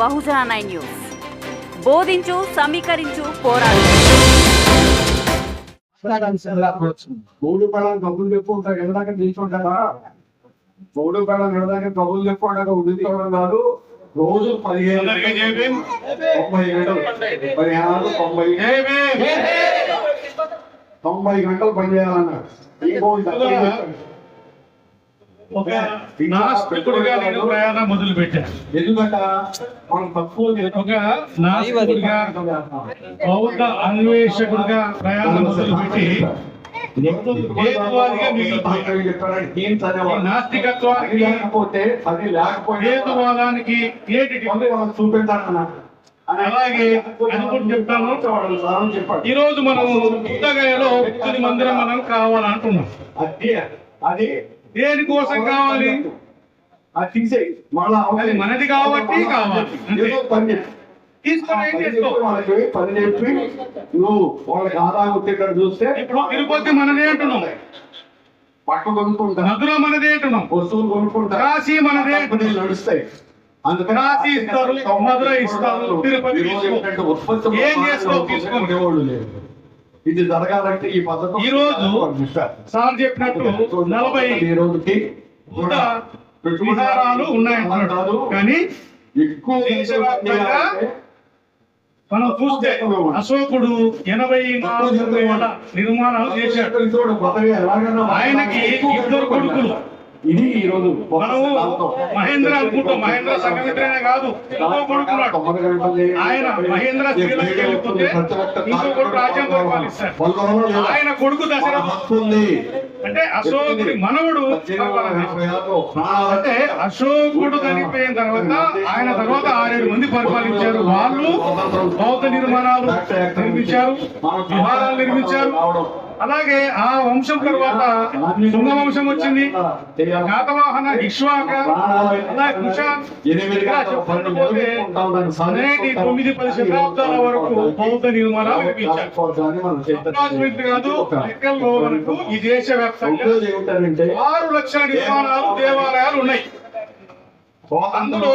బహుజన nine news. బోధించు సమీకరించు పోరాడు. మూడు పడాలు కబులు చెప్పు ఉంటాయి నిల్చుంటారా మూడు పడాలు ఎందాక కబులు చెప్పు ఉండగా ఉండిపోవడం కాదు. రోజు పదిహేను తొంభై పదిహేను తొంభై తొంభై గంటలు పనిచేయాలన్నారు. ఒక నాస్తికుడిగా నేను ప్రయాణం మొదలు పెట్టాను ఎందుకంటే? మనం తక్కువ ఒక బౌద్ధ అన్వేషకుడిగా ప్రయాణం మొదలు పెట్టి నాస్తికత్వానికి లేకపోతే అది లేకపోతే చూపించాలన్నా అలాగే అనుకుంటూ చెప్తాను ఈ రోజు మనం బుద్ధగయలో బుద్ధుని మందిరం మనం కావాలంటున్నాం. అది అది దేనికోసం కావాలి? అది మనది కాబట్టి కావాలి. పని చెప్పి నువ్వు వాళ్ళకి ఆదాయం వచ్చేటట్టు చూస్తే ఇప్పుడు తిరుపతి మనదే అంటున్నాం. పట్టు కొనుక్కుంటా. మధుర మనదే అంటున్నాం. వస్తువులు కొనుక్కుంటా. కాశీ మనదే నడుస్తాయి. అందుకని ఇస్తారు, మధుర ఇస్తారు, తిరుపతి ఉత్పత్తి ఏం చేస్తావు తీసుకో. కొనేవాళ్ళు లేరు. ఇది జరగాలంటే ఈ పద్ధతి ఈ రోజు సార్ చెప్పినట్టు నలభై ఈ రోజుకి విహారాలు ఉన్నాయంటున్నాడు. కానీ ఎక్కువ మనం చూస్తే అశోకుడు ఎనభై నాలుగు నిర్మాణాలు చేశాడు. ఆయనకి ఇద్దరు కొడుకులు. ఇది ఈ రోజు మహేంద్ర అనుకుంటాం. మహేంద్ర సంఘమిత్రనే కాదు. ఇంకో కొడుకున్నాడు. ఆయన మహేంద్ర వెళ్ళిపోతే ఇంకో కొడుకు రాజ్యం పరిపాలిస్తాడు ఆయన కొడుకు దశరథ అంటే అశోకుడి మనవడు. అంటే అశోకుడు చనిపోయిన తర్వాత ఆయన తర్వాత ఆరేడు మంది పరిపాలించారు. వాళ్ళు బౌద్ధ నిర్మాణాలు నిర్మించారు. విహారాలు నిర్మించారు. అలాగే ఆ వంశం తర్వాత శుంగ వంశం వచ్చింది. శాతవాహన ఇక్ష్వాక పోతే తొమ్మిది పది శతాబ్దాల వరకు బౌద్ధ నిర్మాణాలు కాదు లెక్కల్లో మనకు ఈ దేశ వ్యాప్తంగా ఆరు లక్షల నిర్మాణాలు దేవాలయాలు ఉన్నాయి. అందులో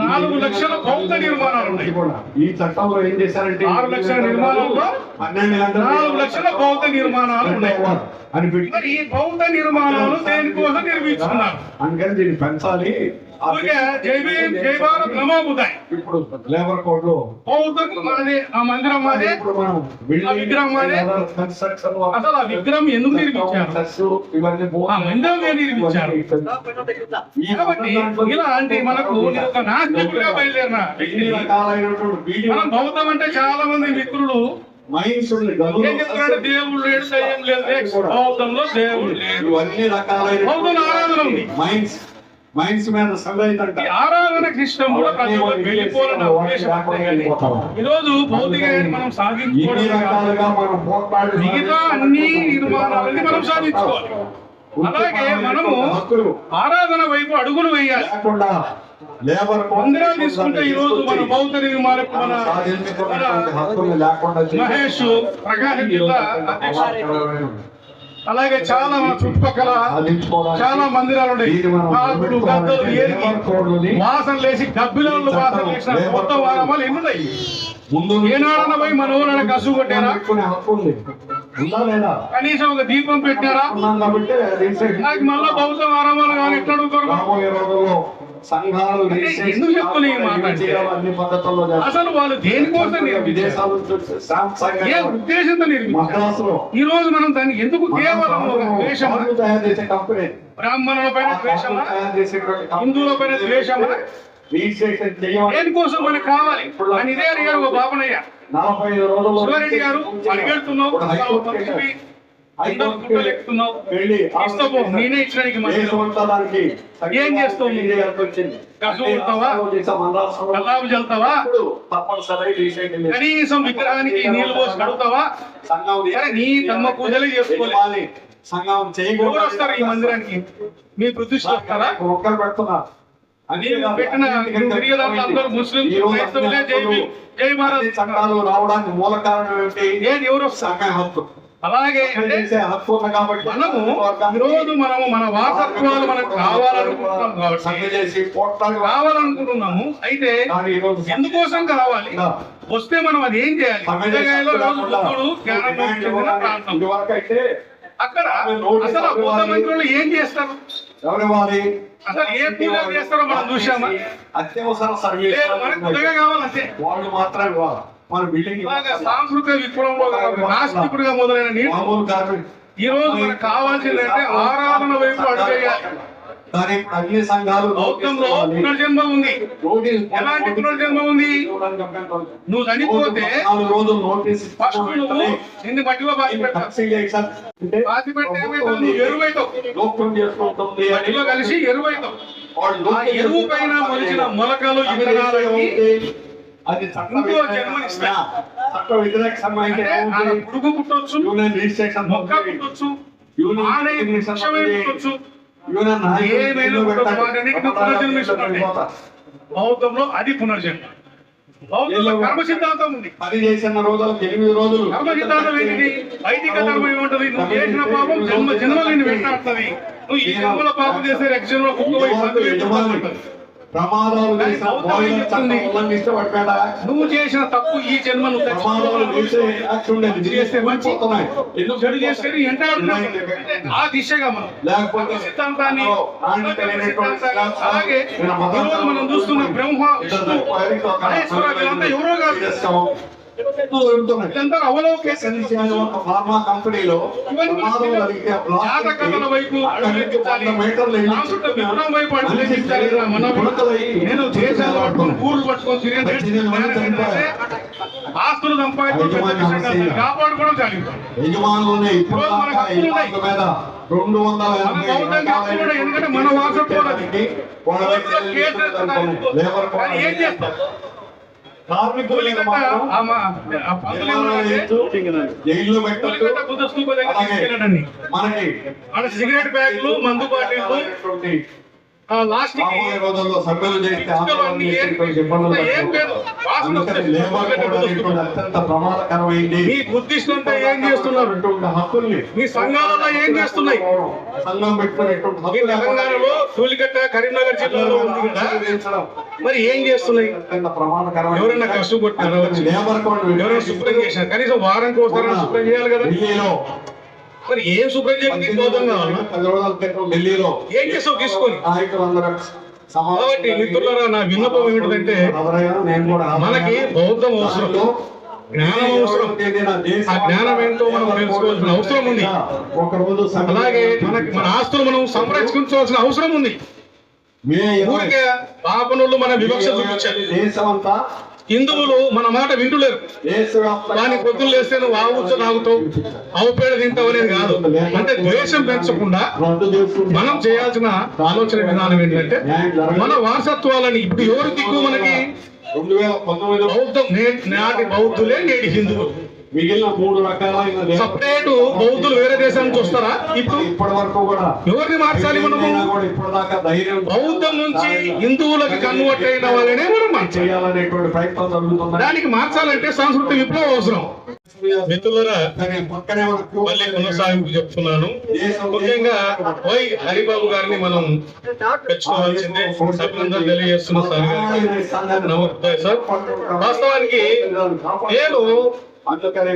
నాలుగు లక్షల బౌద్ధ నిర్మాణాలు ఉన్నాయి. ఈ చట్టంలో ఏం చేశారంటే ఆరు లక్షల నిర్మాణాల్లో గంటలు నాలుగు లక్షల బౌద్ధ నిర్మాణాలు ఉన్నాయి. అని మరి ఈ బౌద్ధ నిర్మాణాలు దేనికోసం నిర్మించుకున్నారు? అందుకని దీన్ని పెంచాలి. ఇప్పుడు లేబర్ కోడ్లో మాదే ఆ మందిరం మాదే. విగ్రహం మాదే? అసలు ఆ విగ్రహం ఎందుకు నిర్మించారు? ఇవన్నీ ఆ మందిరం ఏ నిర్మించారు? కాబట్టి ఇలాంటి మనకు నేను ఒక నాస్తికుడిగా బయలుదేరిన మనం బౌద్ధం అంటే చాలా మంది మిత్రులు చెప్తున్నాడు? దేవుడు లేడు దయ్యం లేదు. దేవుడు లేడు ఇవన్నీ రకాలైన ఆరాధన ఉంది. మైండ్స్ మైండ్స్ మీద సంగతి ఈ ఆరాధన ఇష్టం కూడా ప్రతి ఒక్కరు వెళ్ళిపోవాలన్న ఉద్దేశం. అంతే కానీ ఈ రోజు భౌతికాన్ని మనం సాధించుకోవడం మిగతా అన్ని నిర్మాణాలని మనం సాధించుకోవాలి. అలాగే మనము ఆరాధన వైపు అడుగులు వేయాలి. మందిరాలు తీసుకుంటే ఈ రోజు మన బౌద్ధ మహేష్ ప్రకాశం జిల్లా అధ్యక్షుడు. అలాగే చాలా మన చుట్టుపక్కల చాలా మందిరాలు ఉన్నాయి. వాసన లేసి గబ్బిలాలు వాసన లేసిన కొత్త వారమాలు ఎన్ని ఉన్నాయి? ముందు ఏనాడన పోయి మన కొట్టారా కనీసం ఒక దీపం పెట్టారా? నాకు మళ్ళా బౌద్ధ వారమాలు కానీ ఎట్లా సంఘాలు ఎందుకు అన్ని పద్ధతుల్లో చేస్తారు. అసలు వాళ్ళు దేనికోసం ఏ ఉద్దేశంతో నిర్మించారు? ఈ రోజు మనం దాన్ని ఎందుకు కేవలం బ్రాహ్మణుల పైన ద్వేషమా. హిందువుల పైన ద్వేషమా? దేనికోసం మనకు కావాలి? అని ఇదే అడిగారు ఒక బాబనయ్య. శివారెడ్డి గారు ఇస్తావు నేనే ఇచ్చడానికి ఏం చేస్తావు. కల్లాపు చల్లుతావా? కనీసం విగ్రహానికి నీళ్ళు పోసి కడుగుతావా? నీ తమ్మ పూజలు యజమాని సంఘం వస్తారు ఈ మందిరానికి? మీ ప్రతిష్ట వస్తారా? మొక్కలు పెడుతున్నారు. చట్టాలు రావడానికి మూల కారణం ఏది ఎవరు? సంఘ హక్కు. అలాగే మనము ఈరోజు మనము మన వారసత్వాలు మనకు కావాలనుకుంటున్నాం కాబట్టి కావాలనుకుంటున్నాము. అయితే ఎందుకోసం కావాలి వస్తే మనం అది ఏం చేయాలి? అక్కడ అసలు మంత్రులు ఏం చేస్తారు? ఎవరివ్వాలి అసలు ఏ పూజ చేస్తారో మనం చూసామా? అత్యవసర సర్వీస్ లేదు మనకు బుద్ధగా కావాలంటే. వాళ్ళు మన బిల్డింగ్ సాంస్కృతిక విప్లవంలో నాస్తికుడిగా మొదలైన ఈ రోజు మనకు కావాల్సిందంటే ఆరాధన వైపు అడుగేయాలి ఇప్పుడు అన్ని సంఘాలు బౌద్ధంలో పునర్జన్మ ఉంది. ఎలాంటి పునర్జన్మ ఉంది? నువ్వు చనిపోతే నాలుగు రోజులు నోటీస్ నిన్ను మట్టిలో బాధ ఎరువైతావు. చేసుకుంటుంది మట్టిలో కలిసి ఎరువైతావు. ఎరువు పైన మొలిచిన మొలకలు అది చట్ట ఇంకో వ్యతిరేక జన్మనిస్తాయి. చట్ట పురుగు పుట్టొచ్చు మొక్క పుట్టొచ్చు ఆడే పుట్టొచ్చు. యూనియన్ ఏమైనా అది పునర్జన్మ. కర్మ సిద్ధాంతం ఉంది. పని చేసిన రోజులు ఎనిమిది రోజులు. కర్మ సిద్ధాంతం ఏంటిది? వైదిక ధర్మం ఏముంటది? నువ్వు చేసిన పాపం జన్మ జన్మలు వెంటాడుతుంది నువ్వు ఈ జన్మలో పాపం చేసే రక్షణలో కుక్క వెంటాడుతుంది. ప్రమాదాలు ఉల్లంఘిస్తే నువ్వు చేసిన తప్పు ఈ జన్మ నువ్వు ప్రమాదాలు చేసే యాక్షన్ ఉండేది. చేస్తే మంచి పోతున్నాయి. ఎందుకు చెడు చేస్తే నీ ఎంటాడుతున్నావు. ఆ దిశగా మనం. లేకపోతే సిద్ధాంతాన్ని అలాగే మనం చూస్తున్న బ్రహ్మ విష్ణు మహేశ్వర వీళ్ళంతా ఎవరో కాదు. ఫార్మా కంపెనీలో నేను దేశాలు పట్టుకొని ఊర్లు పట్టుకొని ఆస్తులు సంపాదించుకొని కాపాడుకోవడం జరిగింది యజమానులని ఇప్పుడు మీద రెండు వందల. ఎందుకంటే మన వేస్తున్నారు. లేబర్ మనకి సిగరెట్ బ్యాగులు మందు కి రాబోయే రోజుల్లో చేస్తే ఆందోళన అత్యంత ప్రమాదకరమైంది. మీ ఏం చేస్తున్నారు? హక్కుల్ని మీ సంఘాలలో ఏం చేస్తున్నాయి? సంఘం పెట్టుకునేటువంటి తెలంగాణలో సూలిగట్ట కరీంనగర్ జిల్లాలో మరి ఏం చేస్తున్నాయి? అత్యంత ప్రమాదకరమైన ఎవరైనా కష్టం కొట్టారా వచ్చి లేబర్ ఎవరైనా శుభ్రం చేశారు. కనీసం వారానికి ఒకసారి శుభ్రం చేయాలి కదా? మరి ఏం శుభ్రం ఢిల్లీలో ఏం చేసావు తీసుకొని? కాబట్టి మిత్రులారా నా విన్నపం ఏమిటంటే ఎవరైనా నేను కూడా మనకి బౌద్ధం అవసరం. జ్ఞానం అవసరం. ఆ జ్ఞానం ఏంటో మనం తెలుసుకోవాల్సిన అవసరం ఉంది. ఒక రోజు అలాగే మనకి మన ఆస్తులు మనం సంరక్షించవలసిన అవసరం ఉంది. ఊరికే పాపనులు మన వివక్ష చూపించారు. హిందువులు మన మాట వింటులేరు. దాని పొద్దులు లేస్తే నువ్వు ఆవు ఉచ్చ తాగుతావు ఆవు పేడ తింటావు అనేది కాదు. అంటే ద్వేషం పెంచకుండా మనం చేయాల్సిన ఆలోచన విధానం ఏంటంటే మన వారసత్వాలని ఇప్పుడు ఎవరు దిక్కు మనకి? బౌద్ధం నాటి బౌద్ధులే నేటి హిందువులు. మిగిలిన మూడు రకాలైన సపరేట్ బౌద్ధులు వేరే దేశం నుంచి వస్తారా? ఇప్పుడు ఇప్పటి వరకు కూడా ఎవరిని మార్చాలి మనము? ఇప్పటిదాకా ధైర్యం బౌద్ధం నుంచి హిందువులకు కన్వర్ట్ అయిన వాళ్ళనే మనం మార్చాలి. చేయాలనేటువంటి ప్రయత్నం జరుగుతుంది దానికి మార్చాలంటే సంస్కృతి విప్లవం అవసరం. మిత్రులరా మళ్ళీ కొనసాగింపు చెప్తున్నాను. ముఖ్యంగా వై హరిబాబు గారిని మనం తెచ్చుకోవాల్సిందే సభ్యులందరూ తెలియజేస్తున్న సార్ నమస్తే సార్. వాస్తవానికి నేను అందుకనే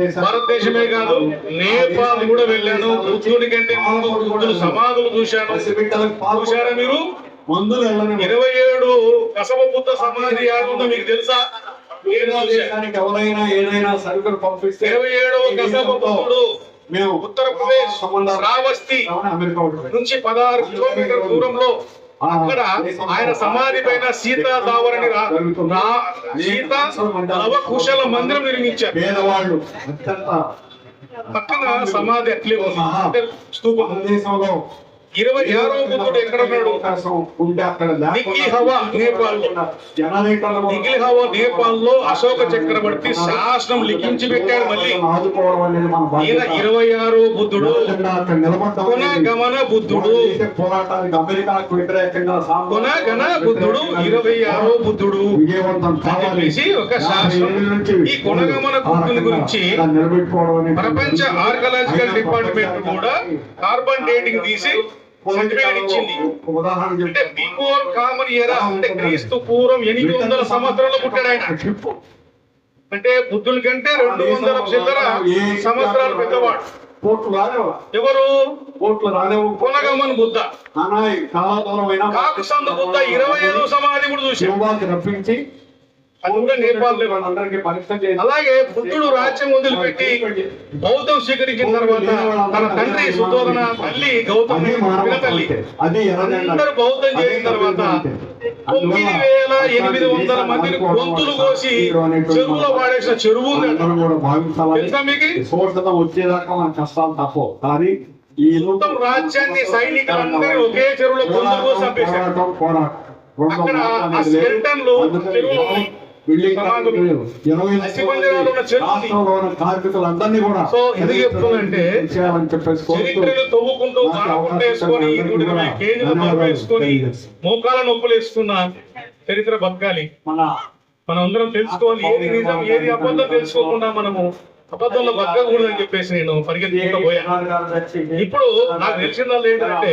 చేశాను భారతదేశమే కాదు నేపాల్ కూడా వెళ్ళాను. బుద్ధుడి కంటే ముందు బుద్ధుడు సమాధులు చూశాను. చూశారా మీరు? వెళ్ళని. ఇరవై ఏడు కసవ బుద్ధ సమాధి యాగుందో మీకు తెలుసా? ఎవరైనా ఏదైనా సరుకులు పంపిస్తే ఇరవై ఏడవ కసవ బుద్ధుడు మేము ఉత్తరప్రదేశ్ ఉంటుంది నుంచి పదహారు కిలోమీటర్ దూరంలో అక్కడ ఆయన సమాధి పైన సీతా దావరని సీతా నవ కుశల మందిరం నిర్మించారు. పేదవాళ్ళు పక్కన సమాధి అట్లే స్తూపం. ఇరవై ఆరో బుద్ధుడు నిఖిల్ హవా, నేపాల్. జనరేటర్లు నిఖిల్ హవా నేపాల్లో అశోక చక్రవర్తి శాసనం లిఖించి పెట్టాడు మళ్ళీ. ఈయన ఇరవై ఆరో బుద్ధుడు. గుణగమన బుద్ధుడు. బుద్ధుడు ఇరవై ఆరో బుద్ధుడు. చెప్పేసి ఒక నుంచి ఈ బుద్ధుని గురించి ప్రపంచ ఆర్కలాజికల్ డిపార్ట్మెంట్ కూడా కార్బన్ డేటింగ్ తీసి అంటే చెప్తే బిఫోర్ కామన్ ఎరా? అంటే క్రీస్తు పూర్వం ఎనిమిది వందల సంవత్సరాలు పుట్టాడు ఆయన. అంటే బుద్ధుని కంటే రెండు వందల చిల్లర సంవత్సరాలు పెద్దవాడు. కోట్లు రాలేవా? ఎవరు? కోట్లు రాలేవు. కొనగమన్ బుద్ధ. ఇరవై ఐదు సమాధి కూడా చూసాం రప్పించి అలాగే బుద్ధుడు రాజ్యం వదిలిపెట్టి బౌద్ధం స్వీకరించిన తర్వాత తన తండ్రి సుధోదన తల్లి గౌతమి తల్లి. అందరూ బౌద్ధం చేసిన తర్వాత తొమ్మిది వేల ఎనిమిది వందల మందిని గొంతులు కోసి చెరువులో వాడేసిన చెరువు వచ్చేదాకా మన కష్టాలు తప్పవు. కానీ ఈ మొత్తం రాజ్యాన్ని సైనికులందరూ ఒకే చెరువులో గొంతులు కోసి అక్కడ బిల్డింగ్. ఇరవై. రాష్ట్రంలో ఉన్న కార్మికులందరినీ కూడా సో ఎందుకు చెప్తుందంటే చేయాలని చెప్పేసి తవ్వుకుంటూ వేసుకొని మోకాల నొప్పులు వేసుకున్న చరిత్ర బతకాలి మన మనం అందరం తెలుసుకోవాలి ఏది నిజం ఏది అబద్ధం తెలుసుకోకుండా మనము అబద్ధంలో బతకకూడదని చెప్పేసి నేను పరిగెత్తుకుంటూ పోయా. ఇప్పుడు నాకు తెలిసిందల్లా ఏంటంటే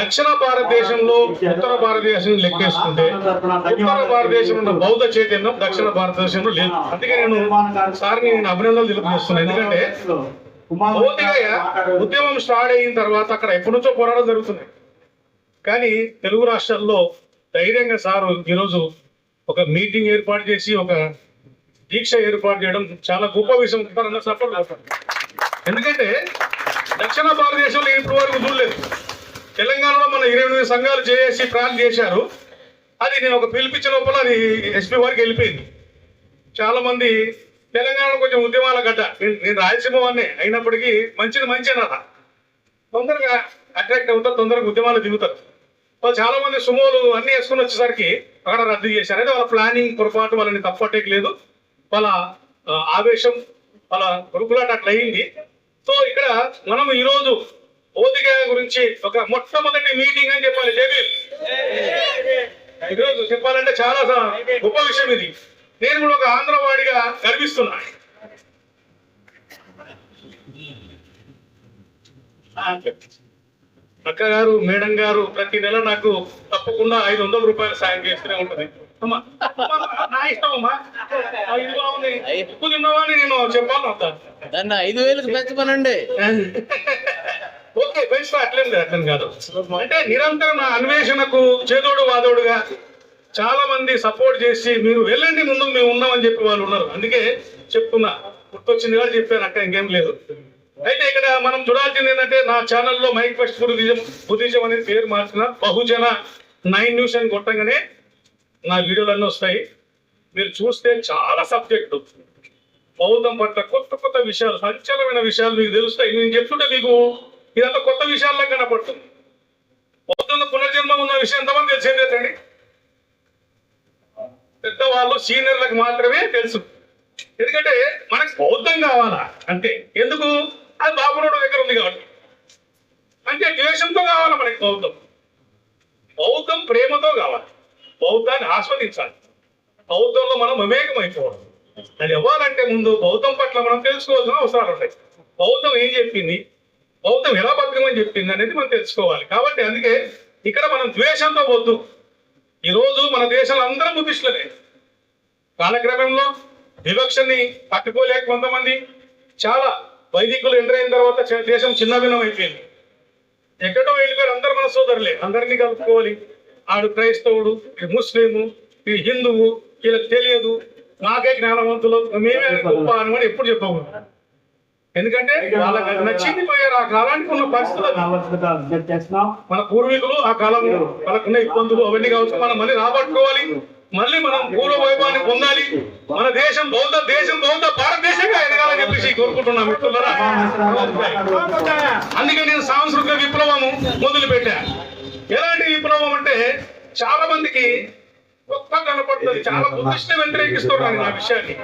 దక్షిణ భారతదేశంలో ఉత్తర భారతదేశం లెక్కేసుకుంటే ఉత్తర భారతదేశంలో బౌద్ధ చైతన్యం దక్షిణ భారతదేశంలో లేదు. అందుకే నేను సార్ని నేను అభినందనలు తెలియజేస్తున్నాను ఎందుకంటే ఉద్యమం స్టార్ట్ అయిన తర్వాత అక్కడ ఎప్పటి నుంచో పోరాటం జరుగుతుంది కానీ తెలుగు రాష్ట్రాల్లో ధైర్యంగా సారు ఈరోజు ఒక మీటింగ్ ఏర్పాటు చేసి ఒక దీక్ష ఏర్పాటు చేయడం చాలా గొప్ప విషయం. అందరూ సఫలం చేస్తారు. ఎందుకంటే దక్షిణ భారతదేశంలో ఇప్పటి వరకు చూడలేదు తెలంగాణలో మన ఇరవై ఎనిమిది సంఘాలు చేసి ప్లాన్ చేశారు. అది నేను ఒక పిలిపించిన లోపల అది ఎస్పీ వారికి వెళ్ళిపోయింది. చాలా మంది తెలంగాణలో కొంచెం ఉద్యమాల గడ్డ. నేను- నేను రాయలసీమ వాడినే అయినప్పటికీ మంచిది మంచి అన్నట తొందరగా అట్రాక్ట్ అవుతారు తొందరగా ఉద్యమాలు దిగుతారు. వాళ్ళు చాలా మంది సుమోలు అన్ని వేసుకుని వచ్చేసరికి అక్కడ రద్దు చేశారు. అయితే వాళ్ళ ప్లానింగ్ పొరపాటు వాళ్ళని తప్పటేకి లేదు. వాళ్ళ ఆవేశం వాళ్ళ గురుకులాట అట్లా అయింది. సో ఇక్కడ మనం ఈరోజు ఓదిక గురించి ఒక మొట్టమొదటి మీటింగ్ అని చెప్పాలి. జేబీ ఈరోజు చెప్పాలంటే చాలా గొప్ప విషయం ఇది. నేను కూడా ఒక ఆంధ్రవాడిగా గర్విస్తున్నా. అక్క గారు మేడం గారు ప్రతి నెల నాకు తప్పకుండా ఐదు వందల రూపాయలు సాయం చేస్తూనే ఉంటుంది. నా ఇష్టం అమ్మా. ఆ, ఇది బాగుంది ఉప్పు తిన్నావా అని నేను చెప్పాలి అంత దాన్ని ఐదు వేలకు పెంచమనండి ఓకే పెంచుతా అట్లేం లేదు అట్లేం కాదు. అంటే నిరంతరం నా అన్వేషణకు చేదోడు వాదోడుగా చాలా మంది సపోర్ట్ చేసి మీరు వెళ్ళండి ముందు మేము ఉన్నామని చెప్పి వాళ్ళు ఉన్నారు. అందుకే చెప్తున్నా. గుర్తొచ్చింది కూడా చెప్పాను అక్కడ ఇంకేం లేదు. అయితే ఇక్కడ మనం చూడాల్సింది ఏంటంటే నా ఛానల్లో మైక్ ఫస్ట్ బుద్ధిజం బుద్ధిజం అనేది పేరు మార్చిన బహుజన నైన్ న్యూస్ అని కొట్టంగానే నా వీడియోలు అన్నీ వస్తాయి. మీరు చూస్తే చాలా సబ్జెక్టు బౌద్ధం పట్ల కొత్త కొత్త విషయాలు సంచలమైన విషయాలు మీకు తెలుస్తాయి. నేను చెప్తుంటే మీకు ఇదంతా కొత్త విషయాల్లో కనపడుతుంది. బౌద్ధంలో పునర్జన్మ ఉన్న విషయం ఎంతమంది తెలిసేదేటండి పెద్దవాళ్ళు సీనియర్లకు మాత్రమే తెలుసు. ఎందుకంటే మనకు బౌద్ధం కావాలా? అంతే. ఎందుకు? అది బాబునోడు దగ్గర ఉంది కాబట్టి. అంటే ద్వేషంతో కావాలి మనకి బౌద్ధం. బౌద్ధం ప్రేమతో కావాలి. బౌద్ధాన్ని ఆస్వాదించాలి. బౌద్ధంలో మనం మమేకం అయిపోవాలి అది ఇవ్వాలంటే ముందు బౌద్ధం పట్ల మనం తెలుసుకోవాల్సిన అవసరాలు ఉంటాయి. బౌద్ధం ఏం చెప్పింది? బౌద్ధం ఎలా బతకమని చెప్పింది అనేది మనం తెలుసుకోవాలి. కాబట్టి అందుకే ఇక్కడ మనం ద్వేషంతో వద్దు ఈరోజు మన దేశంలో అందరం బుద్ధిస్టులనే కాలక్రమంలో వివక్షని పట్టుకోలేక కొంతమంది చాలా వైదికులు ఎంటర్ అయిన తర్వాత దేశం చిన్న భిన్నం అయిపోయింది. ఎక్కడో వెళ్ళిపోయారు అందరు మన సోదరులే అందరినీ కలుపుకోవాలి. ఆడు క్రైస్తవుడు ముస్లిము ఈ హిందువు వీళ్ళకి తెలియదు. మాకే జ్ఞానవంతులు. మేమే గొప్ప అని ఎప్పుడు చెప్పము ఎందుకంటే వాళ్ళకి నచ్చింది పోయారు. ఆ కాలానికి ఉన్న పరిస్థితులు మన పూర్వీకులు ఆ కాలంలో వాళ్ళకున్న ఇబ్బందులు అవన్నీ కావచ్చు. మనం మళ్ళీ రాబట్టుకోవాలి. మళ్ళీ మనం పూర్వ వైభవాన్ని పొందాలి. మన దేశం బౌద్ధ దేశం బౌద్ధ కోరుకుంటున్నా మిత్రులరా? అందుకే నేను సాంస్కృతిక విప్లవము మొదలు పెట్టా ఎలాంటి విప్లవం అంటే చాలా మందికి కొత్త కనపడుతుంది చాలా బుద్ధిష్టి వ్యతిరేకిస్తున్నారు నా విషయాన్ని.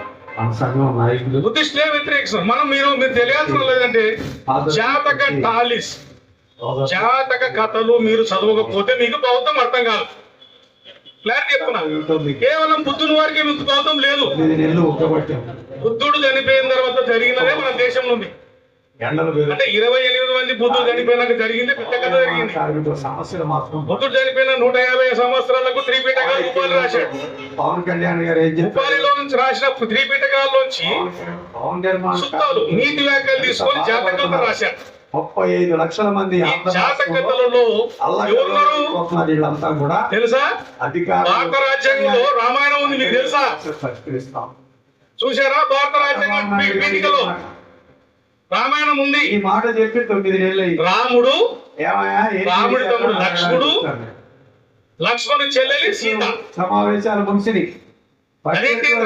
బుద్ధిష్టే సంఘం వ్యతిరేకిస్తున్నారు మనం మీరు మీరు తెలియాల్సిన లేదంటే జాతక టాలిస్. జాతక కథలు మీరు చదవకపోతే మీకు బౌద్ధం అర్థం కాదు. క్లారిటీ చెప్తున్నా. కేవలం బుద్ధుని వారికి మీకు బౌద్ధం లేదు. బుద్ధుడు చనిపోయిన తర్వాత జరిగినదే మన దేశంలో ఉంది అంటే ఇరవై ఎనిమిది మంది బుద్ధుడు చనిపోయినాక జరిగింది పెద్ద కథ జరిగింది. బుద్ధుడు చనిపోయిన నూట యాభై సంవత్సరాలకు త్రిపీఠకాలు ఉపాలి రాశాడు. పవన్ కళ్యాణ్ గారు ఉపాలిలో నుంచి రాసిన త్రిపీఠకాల్లోంచి నిర్మాణ సుత్తాలు నీతి వ్యాఖ్యలు తీసుకొని జాతకాలు రాశారు ముప్పై ఐదు లక్షల మంది వీళ్ళంతా కూడా తెలుసా? భారత రాజ్యాంగంలో రామాయణం ఉంది మీకు తెలుసా? చూశారా? భారత రాజ్యాంగం పీ- పీఠికలో రామాయణం ఉంది. ఈ మాట చెప్పి తొమ్మిది నెలలు. రాముడు రాముడి? తమ్ముడు లక్ష్మణుడు, లక్ష్మణుని చెల్లెలి సీత. సమావేశాలు ముగిసినాయి.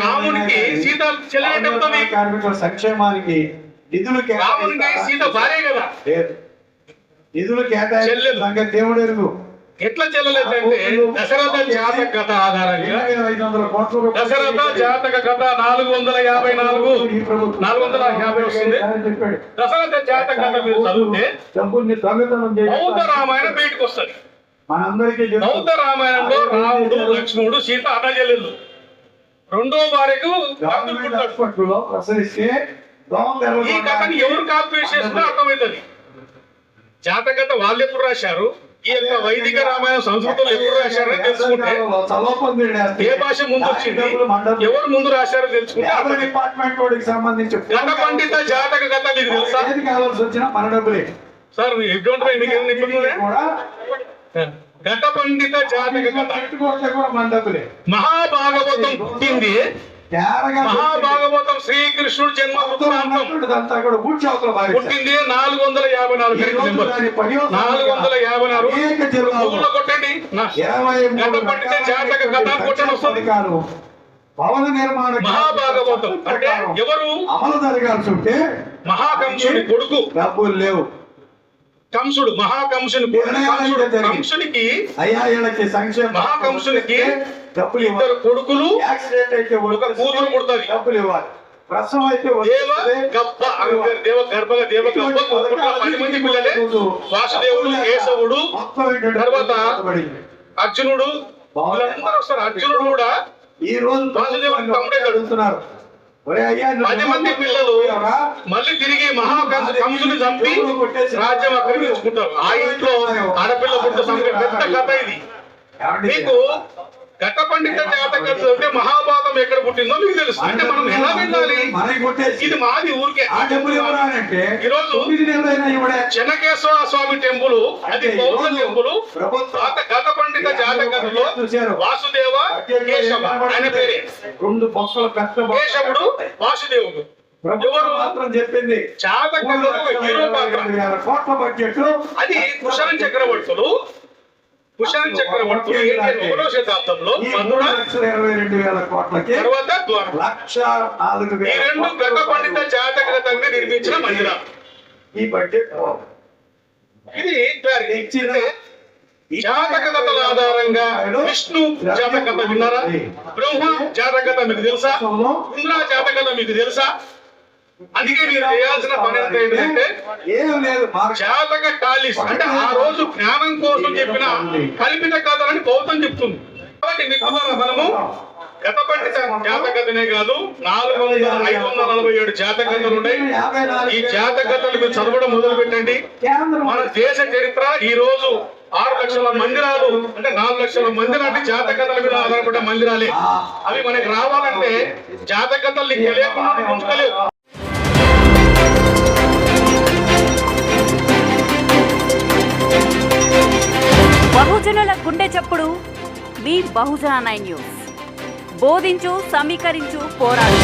రామునికి సీత చెల్లెలి సంక్షేమానికి నిధులు. నిధులు కేటాయించిన చెల్లెలు. సంగతి దేవుడు ఎరుగు. ఎట్లా చెల్లలేదంటే దశరథ జాతక కథ ఆధారంగా దశరథ జాతక కథ నాలుగు వందల యాభై నాలుగు నాలుగు వందల యాభై వస్తుంది. దశరథ జాతక కథ మీరు చదివితే బౌద్ధ రామాయణం బయటకు వస్తుంది. బౌద్ధ రామాయణంలో రాముడు లక్ష్మణుడు సీత అన్నజల్లుడు రెండో భార్యకు ఈ కథని ఎవరు కాపీ చేసినా అర్థమవుతుంది జాతకత వాళ్ళు ఎప్పుడు రాశారు ఈ యొక్క వైదిక రామాయణం సంస్కృతంలో ఎప్పుడు రాశారని తెలుసుకుంటే ఏ భాష ముందు వచ్చింది ఎవరు ముందు రాశారో తెలుసుకుంటే అర్థం. డిపార్ట్మెంట్ వాడికి సంబంధించి గత పండిత జాతక కథ మీకు తెలుసా ఏది కావాల్సి వచ్చినా మన డబ్బులే సార్ గత పండిత జాతక కథ మహాభాగవతం పుట్టింది మహాభాగవతం శ్రీకృష్ణుడు జన్మ ఉన్నదంతా కూడా అవతల. పుట్టింది నాలుగు వందల యాభై నాలుగు నాలుగు వందల యాభై నాలుగు. కొట్టండి. రకాల జాతక కథ కొట్టడం వస్తుంది. పథకాలు భవన నిర్మాణ మహాభాగవతం. అంటే ఎవరు? అమలు జరగాల్సి ఉంటే మహాకంసుని కొడుకు. డబ్బులు లేవు. కంసుడు మహాకంసుని కంసునికి అయ్యా వీళ్ళకి సంక్షేమ మహాకంసునికి డబ్బులు ఇద్దరు కొడుకులు యాక్సిడెంట్ అయితే ఒక కూతురు పుడుతుంది. డబ్బులు ఇవ్వాలి. ప్రసవం అయితే దేవ గప్ప దేవ గర్భ దేవ గప్ప పుట్టిన పది మంది పిల్లలే. వాసుదేవుడు కేశవుడు తర్వాత. అర్జునుడు వీళ్ళందరూ వస్తారు. అర్జునుడు కూడా ఈ రోజు వాసుదేవుడు తమ్ముడే. అడుగుతున్నారు. పది మంది పిల్లలు మళ్ళీ తిరిగి మహాకంసు కంసుని చంపి రాజ్యం అక్కడికి తెచ్చుకుంటారు. ఆ ఇంట్లో ఆడపిల్ల పుట్ట సంగతి పెద్ద కథ ఇది? మీకు ఘట పండిత జాతక అంటే మహాభారతం ఎక్కడ పుట్టిందో మీకు తెలుసు. అంటే మనం ఎలా కొట్టేసి ఇది మాది ఊరికే. ఆ ఈరోజు తొమ్మిది నెలలైనా ఇవ్వడే చెన్నకేశ్వర స్వామి టెంపుల్ అది బౌద్ధ టెంపుల్ గత పండిత జాతకంలో వాసుదేవ కేశవ ఆయన పేరే. రెండు బొక్కలు కేశవుడు వాసుదేవుడు. మాత్రం చెప్పింది. జాతకంలో హీరో పాత్ర. కోట్ల బడ్జెట్. అది కుషాన్ చక్రవర్తులు కుషాన్ ఏంటి ఒకటో శతాబ్దంలో మధుర ఇరవై రెండు వేల కోట్లకి తర్వాత లక్ష నాలుగు వేల రెండు గత పండిత జాతకతంగా నిర్మించిన మందిరం. ఈ బడ్జెట్ ఇది జాతకథల ఆధారంగా విష్ణు జాతకథ విన్నారా? బ్రహ్మ జాతకథ మీకు తెలుసా? ఇంద్ర జాతకథ మీకు తెలుసా? అందుకే మీరు చేయాల్సిన పని ఎంత ఏంటంటే ఏం లేదు టాలిస్ అంటే ఆ రోజు జ్ఞానం కోసం చెప్పిన కల్పిత కథలని బౌద్ధం చెప్తుంది. కాబట్టి మీకు మనము గత పండిత జాతకథనే కాదు నాలుగు వందల ఐదు వందల నలభై ఏడు జాతకథలు ఉన్నాయి. ఈ జాతకథలు మీరు చదవడం మొదలు పెట్టండి మన దేశ చరిత్ర ఈ రోజు ఆరు లక్షల మందిరాలు అంటే నాలుగు లక్షల మందిరాలు జాతకథల మీద ఆధారపడ్డ మందిరాలే. అవి మనకి రావాలంటే జాతకథలు నీకు తెలియకుండా నువ్వు ఉంచుకోలేవు. బహుజనుల గుండె చప్పుడు మీ బహుజన నైన్ న్యూస్. బోధించు సమీకరించు పోరాడు.